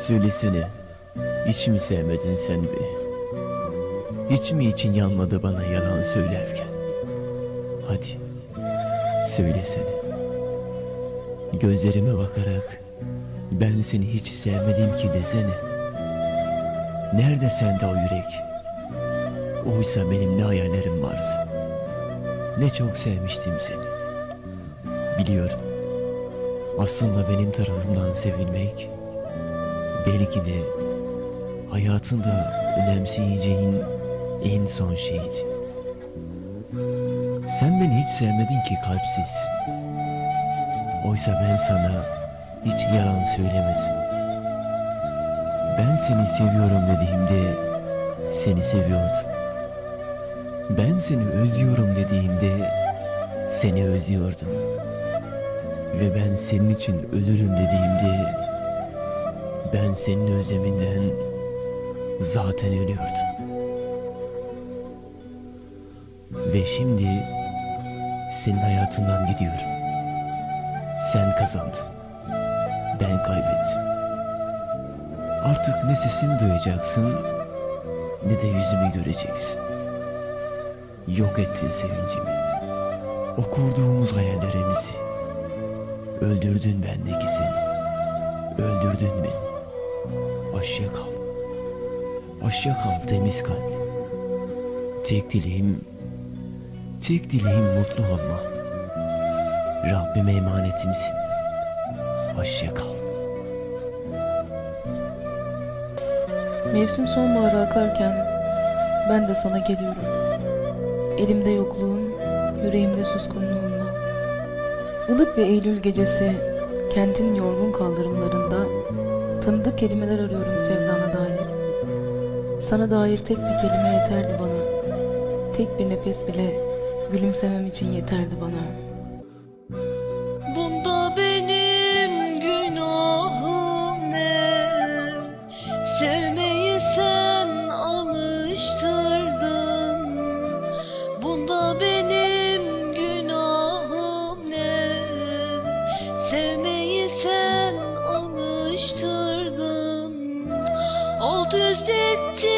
söylesene. Hiç mi sevmedin sen beni? Hiç mi için yanmadı bana yalan söylerken? Hadi söylesene. Gözlerime bakarak ben seni hiç sevmedim ki desene. Nerede sende o yürek? Oysa benim ne hayallerim vardı. Ne çok sevmiştim seni. Biliyorum. Aslında benim tarafımdan sevilmek belki de hayatında önemseyeceğin en son şeydi. Sen beni hiç sevmedin ki kalpsiz. Oysa ben sana hiç yalan söylemedim. Ben seni seviyorum dediğimde seni seviyordum. Ben seni özlüyorum dediğimde seni özlüyordum. Ve ben senin için ölürüm dediğimde ben senin özleminden zaten ölüyordum. Ve şimdi senin hayatından gidiyorum. Sen kazandın. Ben kaybettim. Artık ne sesimi duyacaksın ne de yüzümü göreceksin. Yok ettin sevincimi. O kurduğumuz hayallerimizi. Öldürdün bendeki seni. Öldürdün beni. Hoşça kal. Hoşça kal temiz kalp. Tek dileğim, tek dileğim mutlu olma. Rabbime emanetimsin. Hoşça kal. Mevsim sonbahara akarken ben de sana geliyorum. Elimde yokluğun, yüreğimde suskunluğunla. Ilık bir Eylül gecesi kentin yorgun kaldırımlarında tanıdık kelimeler arıyorum sevdana dair. Sana dair tek bir kelime yeterdi bana. Tek bir nefes bile gülümsemem için yeterdi bana. Ettin sen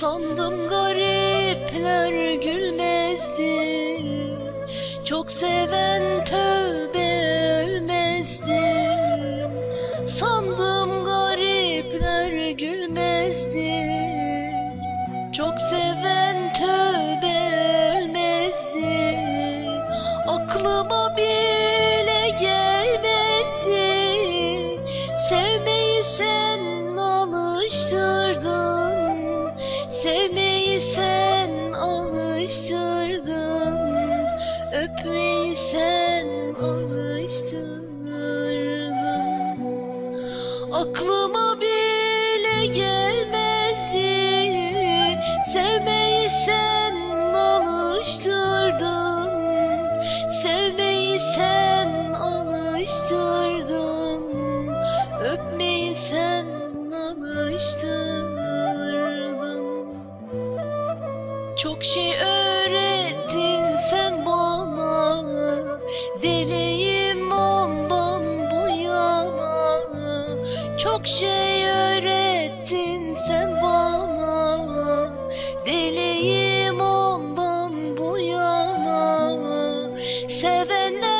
Sandım garipler gülmezdi. Çok seven Aklıma bile gelmezdi. Sevmeyi sen alıştırdın. Sevmeyi sen alıştırdın. Öpmeyi sen alıştırdın. Çok şey Çok şey öğrettin sen bana. Deliyim ondan bu yana. Sevenler